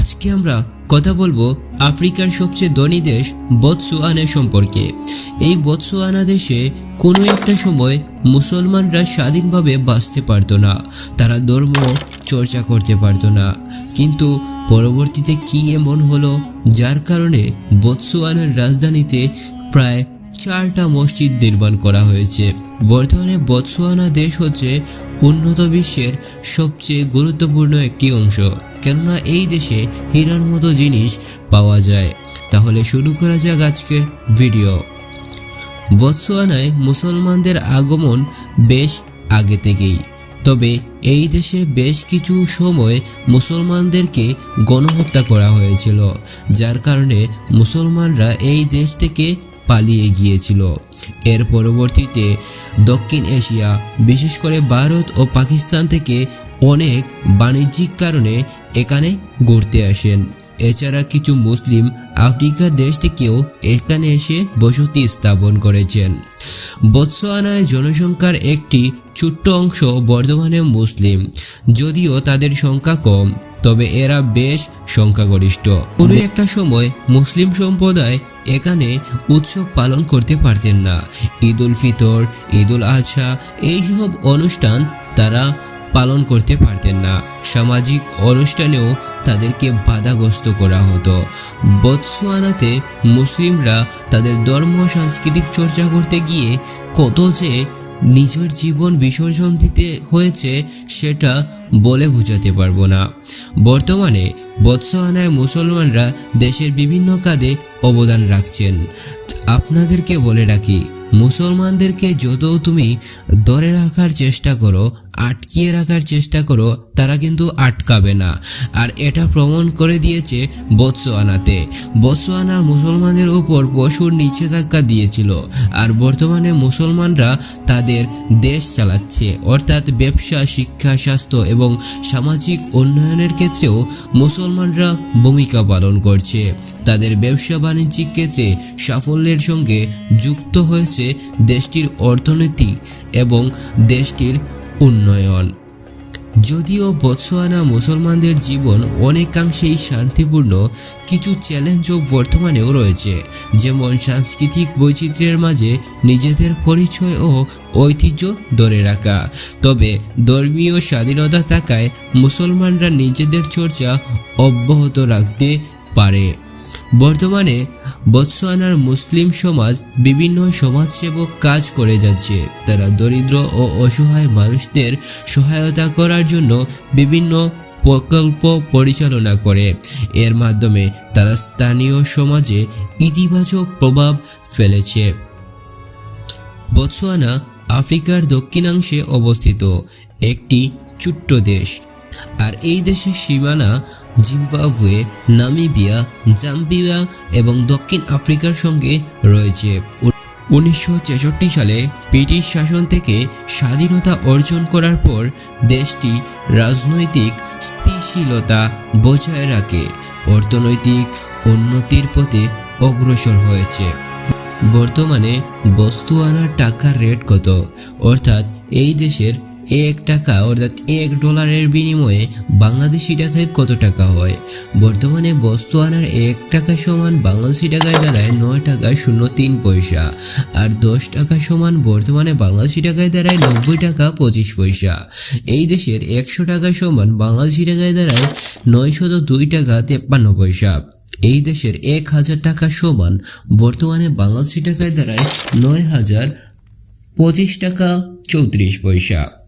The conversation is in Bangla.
আজকে আমরা কথা বলব আফ্রিকার সবচেয়ে ধনী দেশ বৎসুয়ানের সম্পর্কে। এই বৎসুয়ানা দেশে কোনো একটা সময় মুসলমানরা স্বাধীনভাবে বাঁচতে পারতো না, তারা ধর্ম চর্চা করতে পারতো না। কিন্তু পরবর্তীতে কি এমন হলো, যার কারণে বৎসুয়ানের রাজধানীতে প্রায় চারটা মসজিদ নির্মাণ করা হয়েছে। বর্তমানে বৎসোয়ানা দেশ হচ্ছে উন্নত বিশ্বের সবচেয়ে গুরুত্বপূর্ণ একটি অংশ। কেননা এই দেশে হীরার মতো জিনিস পাওয়া যায়। তাহলে শুরু করা যাক আজকের ভিডিও। বৎসোয়ানায় মুসলমানদের আগমন বেশ আগে থেকেই। তবে এই দেশে বেশ কিছু সময় মুসলমানদেরকে গণহত্যা করা হয়েছিল, যার কারণে মুসলমানরা এই দেশ থেকে পালিয়ে গিয়েছিল। এর পরবর্তীতে দক্ষিণ এশিয়া, বিশেষ করে ভারত ও পাকিস্তান থেকে অনেক বাণিজ্যিক কারণে এখানে ঘুরতে আসেন। এছাড়া কিছু মুসলিম আফ্রিকার দেশ থেকেও এখানে এসে বসতি স্থাপন করেছেন। বৎসোয়ানায় জনসংখ্যার একটি ছোট্ট অংশ বর্ধমানে মুসলিম যদিও তাদের সংখ্যা কম তবে এরা বেশ সংখ্যাগরিষ্ঠ। কোনো একটা সময় মুসলিম সম্প্রদায় এখানে উৎসব পালন করতে পারতেন না। ঈদ উল ফিতর ঈদ উল আজহা এইসব অনুষ্ঠান তারা পালন করতে পারতেন না। সামাজিক অনুষ্ঠানেও তাদেরকে বাধাগ্রস্ত করা হতো। বৎসোয়ানাতে মুসলিমরা তাদের ধর্ম সাংস্কৃতিক চর্চা করতে গিয়ে কত যে নিজের জীবন বিসর্জন দিতে হয়েছে সেটা বলে বোঝাতে পারব না। বর্তমানে বৎসোয়ানায় মুসলমানরা দেশের বিভিন্ন কাজে অবদান রাখছেন। আপনাদেরকে বলে রাখি, মুসলমানদেরকে যত তুমি ধরে রাখার চেষ্টা করো আটকিয়ে রাখার চেষ্টা করো, তারা কিন্তু আটকাবে না। আর এটা প্রমাণ করে দিয়েছে বৎসোয়ানাতে বৎসোয়ানার মুসলমানদের উপর পশুর নিষেধাজ্ঞা দিয়েছিল, আর বর্তমানে মুসলমানরা তাদের দেশ চালাচ্ছে। অর্থাৎ ব্যবসা, শিক্ষা, স্বাস্থ্য এবং সামাজিক উন্নয়নের ক্ষেত্রেও মুসলমানরা ভূমিকা পালন করছে। তাদের ব্যবসা বাণিজ্যিক ক্ষেত্রে সাফল্যের সঙ্গে যুক্ত হয়েছে দেশটির অর্থনীতি এবং দেশটির উন্নয়ন। যদিও বৎসোয়ানা মুসলমানদের জীবন অনেকাংশেই শান্তিপূর্ণ, কিছু চ্যালেঞ্জও বর্তমানেও রয়েছে। যেমন সাংস্কৃতিক বৈচিত্র্যের মাঝে নিজেদের পরিচয় ও ঐতিহ্য ধরে রাখা। তবে ধর্মীয় স্বাধীনতা থাকায় মুসলমানরা নিজেদের চর্চা অব্যাহত রাখতে পারে। বর্তমানে বৎসোয়ানার মুসলিম সমাজ বিভিন্ন সমাজসেবক কাজ করে যাচ্ছে। তারা দরিদ্র ও অসহায় মানুষদের সহায়তা করার জন্য বিভিন্ন প্রকল্প পরিচালনা করে। এর মাধ্যমে তারা স্থানীয় সমাজে ইতিবাচক প্রভাব ফেলেছে। বৎসোয়ানা আফ্রিকার দক্ষিণাংশে অবস্থিত একটি ছোট্ট দেশ। আর এই দেশের সীমানা জিম্বাবুয়ে, নামিবিয়া, জাম্বিয়া এবং দক্ষিণ আফ্রিকার সঙ্গে রয়েছে। উনিশশো ছেষট্টি সালে ব্রিটিশ শাসন থেকে স্বাধীনতা অর্জন করার পর দেশটি রাজনৈতিক স্থিতিশীলতা বজায় রাখে, অর্থনৈতিক উন্নতির পথে অগ্রসর হয়েছে। বর্তমানে বস্তু আনার টাকার রেট কত? অর্থাৎ এই দেশের এক টাকা অর্থাৎ এক ডলারের বিনিময়ে বাংলাদেশি টাকায় কত টাকা হয়? বর্তমানে বস্তু আনার এক টাকা সমান বাংলাদেশি টাকায় দাঁড়ায় নয় টাকা শূন্য তিন পয়সা। আর দশ টাকা সমান বর্তমানে বাংলাদেশি টাকায় দাঁড়ায় নব্বই টাকা পঁচিশ পয়সা। এই দেশের একশো টাকা সমান বাংলাদেশি টাকায় দাঁড়ায় নয়শত দুই টাকা তেপ্পান্ন পয়সা। এই দেশের এক হাজার টাকা সমান বর্তমানে বাংলাদেশি টাকায় দাঁড়ায় নয় হাজার পঁচিশ টাকা চৌত্রিশ পয়সা।